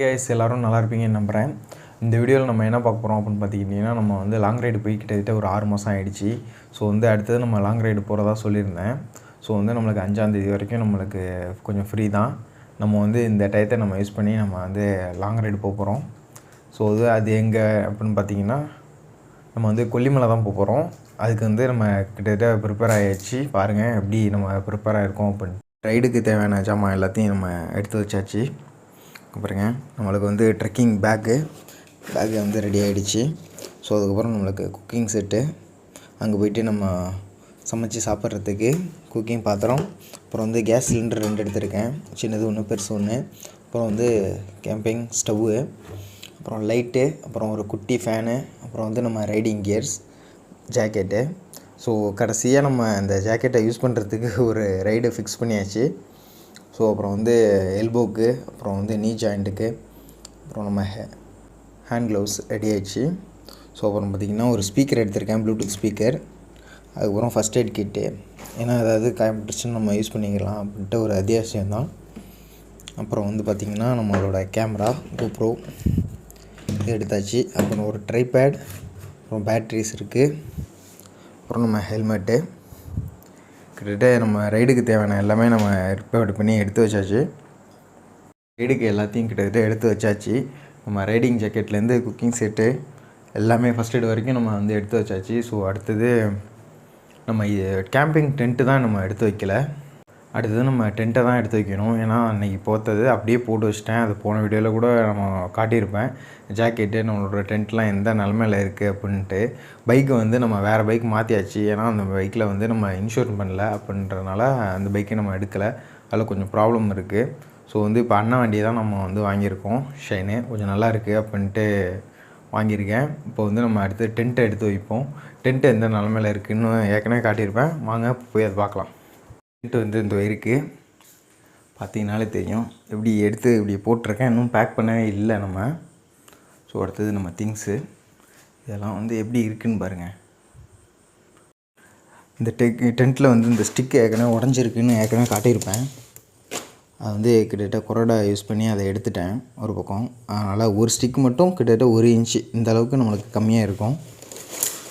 Case எல்லோரும் நல்லா இருப்பீங்கன்னு நம்புகிறேன் இந்த வீடியோவில் நம்ம என்ன பார்க்க போகிறோம் அப்படின்னு பார்த்துக்கிட்டிங்கன்னா நம்ம வந்து லாங் ரைடு போய் கிட்டத்தட்ட ஒரு ஆறு மாதம் ஆகிடுச்சு ஸோ வந்து அடுத்தது நம்ம லாங் ரைடு போகிறதா சொல்லியிருந்தேன். ஸோ வந்து நம்மளுக்கு அஞ்சாந்தேதி வரைக்கும் நம்மளுக்கு கொஞ்சம் ஃப்ரீ தான். நம்ம வந்து இந்த டயத்தை நம்ம யூஸ் பண்ணி நம்ம வந்து லாங் ரைடு போக போகிறோம் ஸோ அது அது எங்கே அப்படின்னு பார்த்தீங்கன்னா நம்ம வந்து கொல்லிமலை தான் போக போகிறோம் அதுக்கு வந்து நம்ம கிட்டத்தட்ட ப்ரிப்பேர் ஆகிடுச்சு பாருங்கள் எப்படி நம்ம ப்ரிப்பேர் ஆகிருக்கோம் அப்படின்னு. ரைடுக்கு தேவையான ஜாமான் எல்லாத்தையும் நம்ம எடுத்து வச்சாச்சு. பாருங்க. நம்மளுக்கு வந்து ட்ரெக்கிங் பேக்கு பேக்கு வந்து ரெடி ஆகிடுச்சு ஸோ அதுக்கப்புறம் நம்மளுக்கு குக்கிங் செட்டு அங்கே போயிட்டு நம்ம சமைச்சு சாப்பிட்றதுக்கு குக்கிங் பாத்திரம் அப்புறம் வந்து கேஸ் சிலிண்டர் ரெண்டு எடுத்திருக்கேன். சின்னது ஒன்று பெருசு ஒன்று அப்புறம் வந்து கேம்பிங் ஸ்டவ்வு அப்புறம் லைட்டு அப்புறம் ஒரு குட்டி ஃபேனு அப்புறம் வந்து நம்ம ரைடிங் கியர்ஸ் ஜாக்கெட்டு ஸோ கடைசியாக நம்ம அந்த ஜாக்கெட்டை யூஸ் பண்ணுறதுக்கு ஒரு ரைடு ஃபிக்ஸ் பண்ணியாச்சு. ஸோ அப்புறம் வந்து எல்போக்கு அப்புறம் வந்து நீ ஜாயிண்ட்டுக்கு அப்புறம் நம்ம ஹே ஹேண்ட் க்ளவுஸ் ரெடி ஆயிடுச்சு. ஸோ அப்புறம் பார்த்திங்கன்னா ஒரு ஸ்பீக்கர் எடுத்திருக்கேன் ப்ளூடூத் ஸ்பீக்கர் அதுக்கப்புறம் ஃபஸ்ட் எய்ட் கிட்டு ஏன்னா அதாவது காயப்பட்டுச்சுன்னு நம்ம யூஸ் பண்ணிக்கலாம் அப்படின்ட்டு ஒரு அத்தியாவசியம் தான். அப்புறம் வந்து பார்த்திங்கன்னா நம்மளோட கேமரா கோப்ரோ இது எடுத்தாச்சு. அப்புறம் ஒரு ட்ரைபேட் அப்புறம் பேட்ரிஸ் இருக்குது அப்புறம் நம்ம ஹெல்மெட்டு கிட்டத்தட்ட நம்ம ரைடுக்கு தேவையான எல்லாமே நம்ம ஏற்பாடு பண்ணி எடுத்து வச்சாச்சு. ரைடுக்கு எல்லாத்தையும் கிட்டத்தட்ட எடுத்து வச்சாச்சு. நம்ம ரைடிங் ஜாக்கெட்லேருந்து குக்கிங் செட்டு எல்லாமே ஃபஸ்ட் எய்டு வரைக்கும் நம்ம வந்து எடுத்து வச்சாச்சு. ஸோ அடுத்தது நம்ம கேம்பிங் டென்ட்டு தான் நம்ம எடுத்து வைக்கல. அடுத்தது நம்ம டென்ட்டை தான் எடுத்து வைக்கணும். ஏன்னா அன்றைக்கி போத்தது அப்படியே போட்டு வச்சிட்டேன். அது போன வீடியோவில் கூட நம்ம காட்டியிருப்பேன். ஜாக்கெட்டு நம்மளோட டென்ட்லாம் எந்த நிலமையில இருக்குது அப்படின்ட்டு. பைக்கை வந்து நம்ம வேறு பைக் மாற்றியாச்சு ஏன்னா அந்த பைக்கில் வந்து நம்ம இன்சூர் பண்ணல அப்படின்றனால அந்த பைக்கை நம்ம எடுக்கலை. அதில் கொஞ்சம் ப்ராப்ளம் இருக்குது ஸோ வந்து இப்போ அண்ணன் வண்டியை தான் நம்ம வந்து வாங்கியிருக்கோம். ஷைனு கொஞ்சம் நல்லா இருக்குது அப்படின்ட்டு வாங்கியிருக்கேன். இப்போ வந்து நம்ம அடுத்து டென்ட்டை எடுத்து வைப்போம். டென்ட்டு எந்த நிலமையில் இருக்குதுன்னு ஏற்கனவே காட்டியிருப்பேன். வாங்க போய் அதை பார்க்கலாம். டென்ட்டு வந்து இந்த இருக்குது பார்த்தீங்கனாலே தெரியும். எப்படி எடுத்து இப்படி போட்டிருக்கேன். இன்னும் பேக் பண்ணவே இல்லை நம்ம. ஸோ அடுத்தது நம்ம திங்ஸு இதெல்லாம் வந்து எப்படி இருக்குன்னு பாருங்கள் இந்த டெக் டென்ட்டில் வந்து இந்த ஸ்டிக் ஏற்கனவே உடஞ்சிருக்குன்னு ஏற்கனவே காட்டியிருப்பேன். அது வந்து கிட்டத்தட்ட கொரோடா யூஸ் பண்ணி அதை எடுத்துட்டேன் ஒரு பக்கம். அதனால் ஒரு ஸ்டிக் மட்டும் கிட்டத்தட்ட ஒரு இன்ச்சு இந்த அளவுக்கு நம்மளுக்கு கம்மியாக இருக்கும்.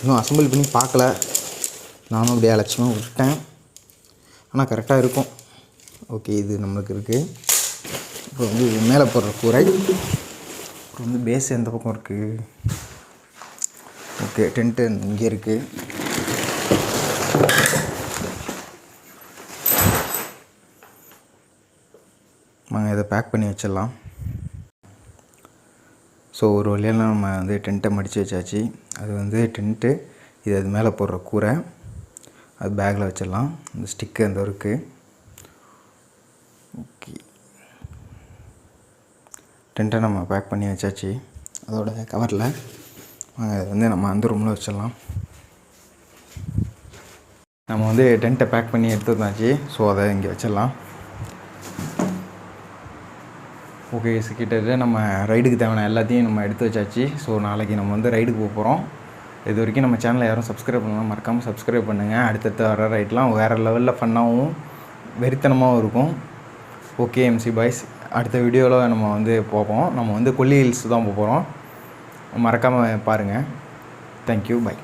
இன்னும் அசம்பிள் பண்ணி பார்க்கல. நானும் அப்படியே அலட்சியமாக விட்டேன் ஆனால் கரெக்டாக இருக்கும். ஓகே இது நம்மளுக்கு இருக்குது அப்புறம் வந்து மேலே போடுற கூரை. அப்புறம் வந்து பேஸ் எந்த பக்கம் இருக்குது ஓகே டென்ட்டு இங்கே இருக்குது நாங்கள் இதை பேக் பண்ணி வச்சிடலாம். ஸோ ஒரு வழியெல்லாம் நம்ம வந்து டென்ட்டை மடித்து வச்சாச்சு. அது வந்து டென்ட்டு இது அது மேலே போடுற கூரை. அது பேக்கில் வச்சிடலாம். இந்த ஸ்டிக்கு அந்த இருக்குது ஓகே. டென்ட்டை நம்ம பேக் பண்ணி வச்சாச்சு. அதோட கவரில் அது வந்து நம்ம அந்த ரூமில் வச்சிடலாம். நம்ம வந்து டென்ட்டை பேக் பண்ணி எடுத்து வந்தாச்சு ஸோ அதை இங்கே வச்சிடலாம். ஓகே கிட்டத்தட்ட நம்ம ரைடுக்கு தேவையான எல்லாத்தையும் நம்ம எடுத்து வச்சாச்சு. ஸோ நாளைக்கு நம்ம வந்து ரைடுக்கு போக போகிறோம் இது வரைக்கும் நம்ம சேனலை யாரும் சப்ஸ்கிரைப் பண்ணலாம் மறக்காமல் சப்ஸ்கிரைப் பண்ணுங்கள் அடுத்தடுத்து வர ரைட்லாம் வேறு லெவலில் ஃபன்னாகவும் வெறித்தனமாகவும் இருக்கும். ஓகே எம்சி பாய்ஸ் அடுத்த வீடியோவில் நம்ம வந்து போவோம். நம்ம வந்து கொல்லி ஹில்ஸ் தான் போக போகிறோம் மறக்காமல் பாருங்கள் தேங்க்யூ பை